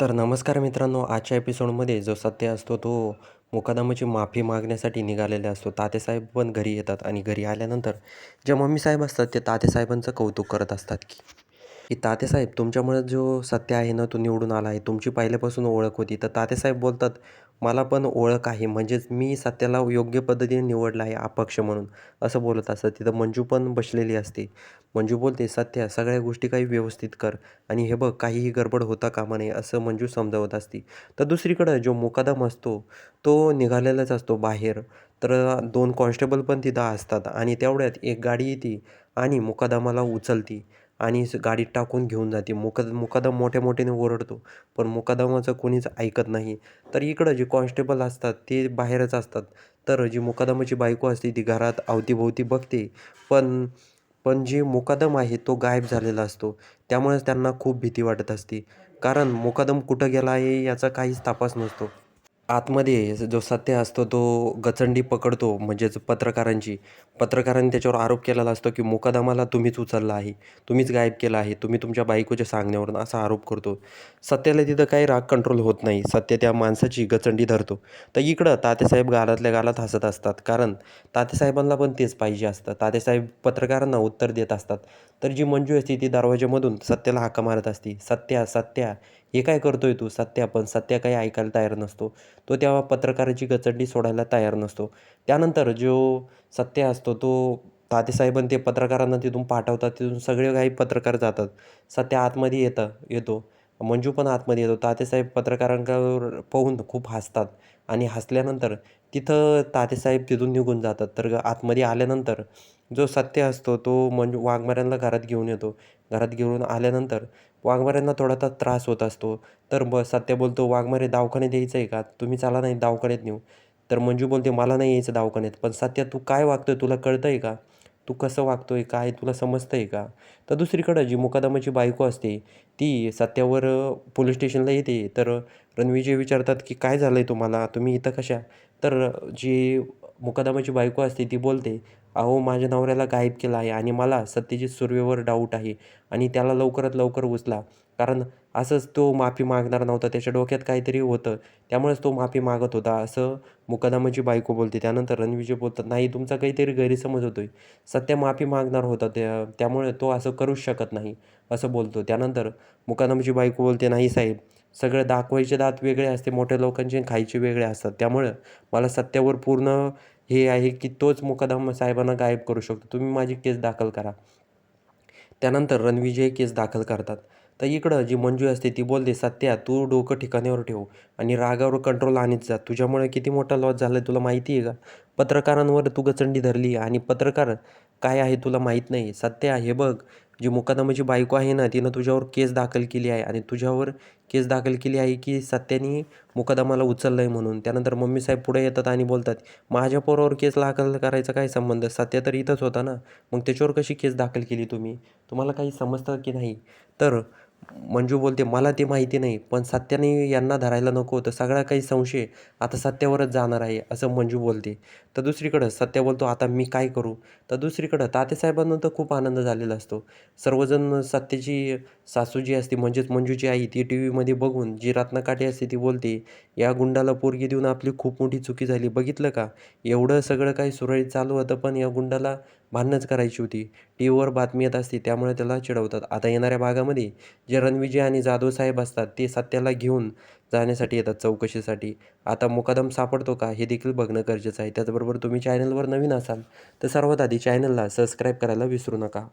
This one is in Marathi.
तर नमस्कार मित्रांनो आजच्या एपिसोडमध्ये जो सत्य असतो तो मुकादमाची माफी मागण्यासाठी निघालेला असतो. तातेसाहेब पण घरी येतात आणि घरी आल्यानंतर जे मम्मी साहेब असतात ते तातेसाहेबांचं कौतुक करत असतात की की तातेसाहेब तुमच्यामुळे जो सत्य आहे ना तो निवडून आला आहे. तुमची पहिल्यापासून ओळख होती. तर तातेसाहेब बोलतात मला पण ओळख आहे. म्हणजेच मी सत्याला योग्य पद्धतीने निवडला आहे अपक्ष म्हणून. असं बोलत असतं तिथं मंजू पण बसलेली असते. मंजू बोलते सत्या सगळ्या गोष्टी काही व्यवस्थित कर. आणि हे बघ काहीही गडबड होता कामा नये असं मंजू समजावत असते. तर दुसरीकडं जो मुकादम असतो तो निघालेलाच असतो बाहेर. तर दोन कॉन्स्टेबल पण तिथं असतात आणि तेवढ्यात एक गाडी येते आणि मुकादमाला उचलती. आणि स गाडीत टाकून घेऊन जाते. मुकद मुकादम मोठ्या मोठ्याने ओरडतो. पण मुकादमाचं कोणीच ऐकत नाही. तर इकडं जे कॉन्स्टेबल असतात ते बाहेरच असतात. तर जी मुकादमाची बायको असते ती घरात अवतीभोवती बघते. पण पण जे मुकादम आहे तो गायब झालेला असतो. त्यामुळेच त्यांना खूप भीती वाटत असते. कारण मुकादम कुठं गेला आहे याचा काहीच तपास नसतो. आतमध्ये जो सत्य असतो तो गचंडी पकडतो म्हणजेच पत्रकारांची. पत्रकारांनी त्याच्यावर आरोप केलेला असतो की मुकादमाला तुम्हीच उचलला आहे तुम्हीच गायब केला आहे तुम्ही तुमच्या बायकोच्या सांगण्यावरून असा आरोप करतो. सत्याला तिथं काही राग कंट्रोल होत नाही. सत्य त्या माणसाची गचंडी धरतो. तर इकडं तातेसाहेब गालातल्या गालात हसत असतात. कारण तातेसाहेबांना पण तेच पाहिजे असतं. तातेसाहेब पत्रकारांना उत्तर देत असतात. तर जी मंजू असते ती दरवाजामधून सत्याला हाका मारत असते. सत्या सत्या हे काय करतोय तू? सत्या पण सत्या काही ऐकायला तयार नसतो. तो तेव्हा पत्रकाराची गचंडी सोडायला तयार नसतो. त्यानंतर जो सत्य असतो तो तातेसाहेबांनी ते पत्रकारांना तिथून पाठवतात तिथून सगळे काही पत्रकार जातात. सत्य आतमध्ये येतं येतो. मंजू पण आतमध्ये येतो. तातेसाहेब पत्रकारांवर पाहून खूप हसतात आणि हसल्यानंतर तिथं तातेसाहेब तिथून निघून जातात. तर आतमध्ये आल्यानंतर जो सत्य असतो तो मंजू वाघमाऱ्यांना घरात घेऊन येतो. घरात घेऊन आल्यानंतर वाघमाऱ्यांना थोडासा त्रास होत असतो. तर ब सत्या बोलतो वाघमारे दवाखान्यात यायचं आहे का? तुम्ही चला नाही दवाखान्यात नेऊ. तर मंजू बोलते मला नाही यायचं दवाखान्यात पण सत्या तू काय वागतोय? तुला कळतं आहे का? तू कसं वागतोय? काय? तुला समजतं आहे का? तर दुसरीकडं जी मुकादमाची बायको असते ती सत्यावर पोलीस स्टेशनला येते. तर रणविजय विचारतात की काय झालं आहे तुम्हाला? तुम्ही इथं कशा? तर जी मुकादमाची बायको असते ती बोलते अहो माझ्या नवऱ्याला गायब केला आहे आणि मला सत्यजित सुर्वेवर डाऊट आहे. आणि त्याला लवकरात लवकर उचला. कारण असंच तो माफी मागणार नव्हता. त्याच्या डोक्यात काहीतरी होतं. त्यामुळेच तो माफी मागत होता. असं मुकदामाची बायको बोलते. त्यानंतर रणविजय बोलतात नाही तुमचा काहीतरी गैरसमज होतोय. सत्य माफी मागणार होता त्या त्यामुळे तो असं करूच शकत नाही. असं बोलतो. त्यानंतर मुकदामाची बायको बोलते नाही साहेब सगळं दाखवायचे दात वेगळे असते. मोठ्या लोकांचे खायचे वेगळे असतात. त्यामुळं मला सत्यावर पूर्ण हे आहे की तोच मुकदमा साहेबांना गायब करू शकतो. तुम्ही माझी केस दाखल करा. त्यानंतर रणविजय केस दाखल करतात. तर इकडं जी मंजू असते ती बोलते सत्या तू डोकं ठिकाण्यावर ठेव आणि रागावर कंट्रोल आणत जा. तुझ्यामुळे किती मोठा लॉस झाला आहे तुला माहिती आहे का? पत्रकारांवर तू गचंडी धरली आणि पत्रकार काय आहे तुला माहीत नाही. सत्या हे बघ. जी मुकादमाची बायको आहे ना तिनं तुझ्यावर केस दाखल केली आहे आणि तुझ्यावर केस दाखल केली आहे की सत्याने मुकादमाला उचललं आहे म्हणून. त्यानंतर मम्मी साहेब पुढे येतात आणि बोलतात माझ्या पोरावर केस दाखल करायचा काय संबंध? सत्या तर इथंच होता ना. मग त्याच्यावर कशी केस दाखल केली तुम्ही? तुम्हाला काही समजतं की नाही? तर मंजू बोलते मला ते माहिती नाही पण सत्याने यांना धरायला नको होतं. सगळा काही संशय आता सत्यावरच जाणार आहे असं मंजू बोलते. तर दुसरीकडं सत्या बोलतो आता मी काय करू? तर दुसरीकडं तातेसाहेबांना तर खूप आनंद झालेला असतो. सर्वजण सत्याची सासू जी असते म्हणजेच मंजूची आई ती टी व्हीमध्ये बघून जी रत्नकाठी असते ती बोलते या गुंडाला पोरगी देऊन आपली खूप मोठी चुकी झाली बघितलं का? एवढं सगळं काही सुरळीत चालू होतं पण या गुंडाला भांडणंच करायची होती. टी व्हीवर बातमी येत असते त्यामुळे त्याला चिडवतात. आता येणाऱ्या भागामध्ये जे रणविजय आणि जाधव साहेब असतात ते सत्याला घेऊन जाण्यासाठी येतात चौकशीसाठी. आता मुकादम सापडतो का हे देखील बघणं गरजेचं आहे. त्याचबरोबर तुम्ही चॅनलवर नवीन असाल तर सर्वात आधी चॅनलला सबस्क्राईब करायला विसरू नका.